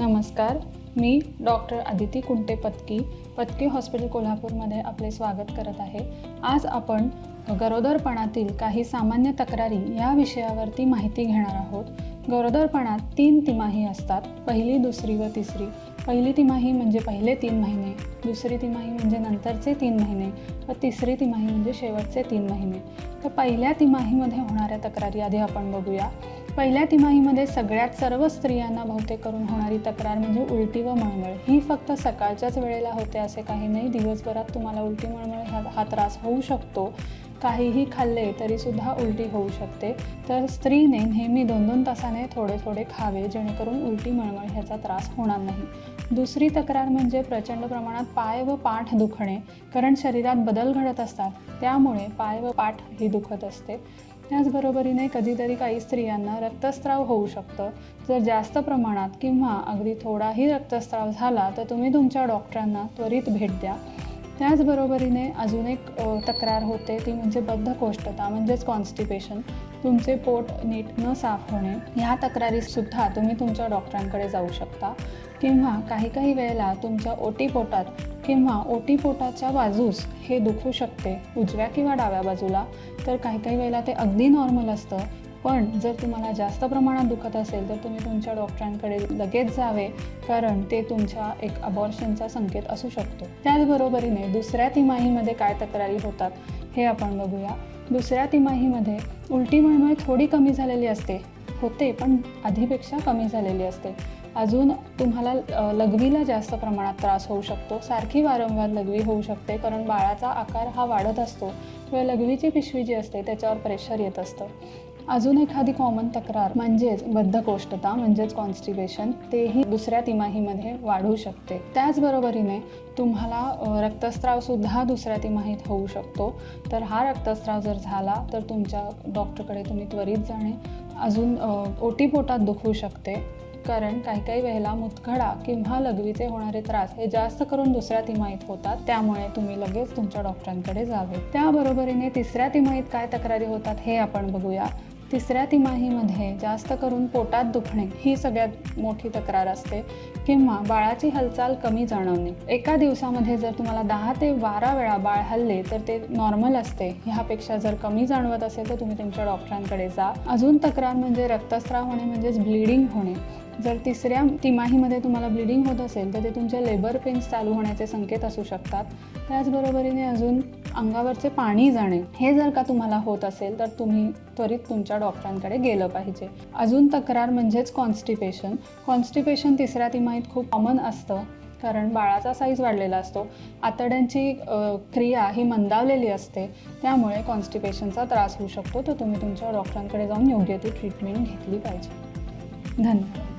नमस्कार मी doctor Aditi Kunte Patki Patki hospital कोल्हापूरमध्ये आपले स्वागत करत आहे. आज आपण गरोदरपणातील काही सामान्य तक्रारी या विषयावरती माहिती घेणार आहोत. गरोदरपणात तीन तिमाही असतात पहिली दुसरी व तिसरी. पहिली तिमाही म्हणजे पहिले तीन महिने दुसरी तिमाही म्हणजे नंतरचे तीन महिने व तिसरी तिमाही म्हणजे शेवटचे तीन महिने. तर पहिल्या तिमाहीमध्ये होणाऱ्या तक्रारी आधी आपण बघूया. पहिल्या तिमाहीमध्ये सगळ्यात सर्व स्त्रियांना बहुतेक करून होणारी तक्रार म्हणजे उलटी व मळमळ. ही फक्त सकाळच्याच वेळेला होते असे काही नाही दिवसभरात तुम्हाला उलटी मळमळ हा हा त्रास होऊ शकतो. काहीही खाल्ले तरीसुद्धा उलटी होऊ शकते. तर स्त्रीने नेहमी दोन दोन तासाने थोडे थोडे खावे जेणेकरून उलटी मळमळ ह्याचा त्रास होणार नाही. दुसरी तक्रार म्हणजे प्रचंड प्रमाणात पाय व पाठ दुखणे. कारण शरीरात बदल घडत असतात त्यामुळे पाय व पाठ ही दुखत असते. त्याचबरोबरीने कधीतरी काही स्त्रियांना रक्तस्राव होऊ शकतं. जर जास्त प्रमाणात किंवा अगदी थोडाही रक्तस्राव झाला तर तुम्ही तुमच्या डॉक्टरांना त्वरित भेट द्या. त्याचबरोबरीने अजून एक तक्रार होते ती म्हणजे बद्धकोष्ठता म्हणजेच कॉन्स्टिपेशन तुमचे पोट नीट न साफ होणे ह्या तक्रारीसुद्धा तुम्ही तुमच्या डॉक्टरांकडे जाऊ शकता. किंवा काही काही वेळेला तुमच्या ओटी पोटात किंवा ओटी पोटाच्या बाजूस हे दुखू शकते उजव्या किंवा डाव्या बाजूला. तर काही काही वेळेला ते अगदी नॉर्मल असतं. पण जर तुम्हाला जास्त प्रमाणात दुखत असेल तर तुम्ही तुमच्या डॉक्टरांकडे लगेच जावे कारण ते तुमच्या एक अबॉर्शनचा संकेत असू शकतो. त्याचबरोबरीने दुसऱ्या तिमाहीमध्ये काय तक्रारी होतात हे आपण बघूया. दुसऱ्या तिमाहीमध्ये उलटी मळमळ थोडी कमी झालेली असते होते पण आधीपेक्षा कमी झालेली असते. अजून तुम्हाला लघवीला जास्त प्रमाणात त्रास होऊ शकतो. सारखी वारंवार लघवी होऊ शकते कारण बाळाचा आकार हा वाढत असतो. किंवा लघवीची पिशवी जी असते त्याच्यावर प्रेशर येत असतं. अजून एखादी कॉमन तक्रार म्हणजेच बद्धकोष्ठता म्हणजेच कॉन्स्टिपेशन तेही दुसऱ्या तिमाहीमध्ये वाढू शकते. त्याचबरोबरीने तुम्हाला अ, रक्तस्रावसुद्धा दुसऱ्या तिमाहीत होऊ शकतो. तर हा रक्तस्राव जर झाला तर तुमच्या डॉक्टरकडे तुम्ही त्वरित जाणे. अजून ओटीपोटात दुखू शकते. कारण काही काही वेळेला मुतखडा किंवा लघवीचे होणारे त्रास हे जास्त करून दुसऱ्या तिमाहीत होतात. त्यामुळे तुम्ही लगेच तुमच्या डॉक्टरांकडे जावे. त्याबरोबरीने तिसऱ्या तिमाहीत काय तक्रारी होतात हे आपण बघूया. तिसऱ्या तिमाहीमध्ये जास्त करून पोटात दुखणे ही सगळ्यात मोठी तक्रार असते किंवा बाळाची हालचाल कमी जाणवणे. एका दिवसामध्ये जर तुम्हाला दहा ते बारा वेळा बाळ हल्ले तर ते नॉर्मल असते. ह्यापेक्षा जर कमी जाणवत असेल तर तुम्ही तुमच्या डॉक्टरांकडे जा. अजून तक्रार म्हणजे रक्तस्राव होणे म्हणजेच ब्लिडिंग होणे. जर तिसऱ्या तिमाहीमध्ये तुम्हाला ब्लिडिंग होत असेल तर ते तुमचे लेबर पेन्स चालू होण्याचे संकेत असू शकतात. त्याचबरोबरीने अजून अंगावरचे पाणी जाणे हे जर का तुम्हाला होत असेल तर तुम्ही त्वरित तुमच्या डॉक्टरांकडे गेलं पाहिजे. अजून तक्रार म्हणजेच कॉन्स्टिपेशन कॉन्स्टिपेशन तिसऱ्या तिमाहीत खूप कॉमन असतं कारण बाळाचा साईज वाढलेला असतो. आतड्यांची क्रिया ही मंदावलेली असते त्यामुळे कॉन्स्टिपेशनचा त्रास होऊ शकतो. तर तुम्ही तुमच्या डॉक्टरांकडे जाऊन योग्य ती ट्रीटमेंट घेतली पाहिजे. धन्यवाद.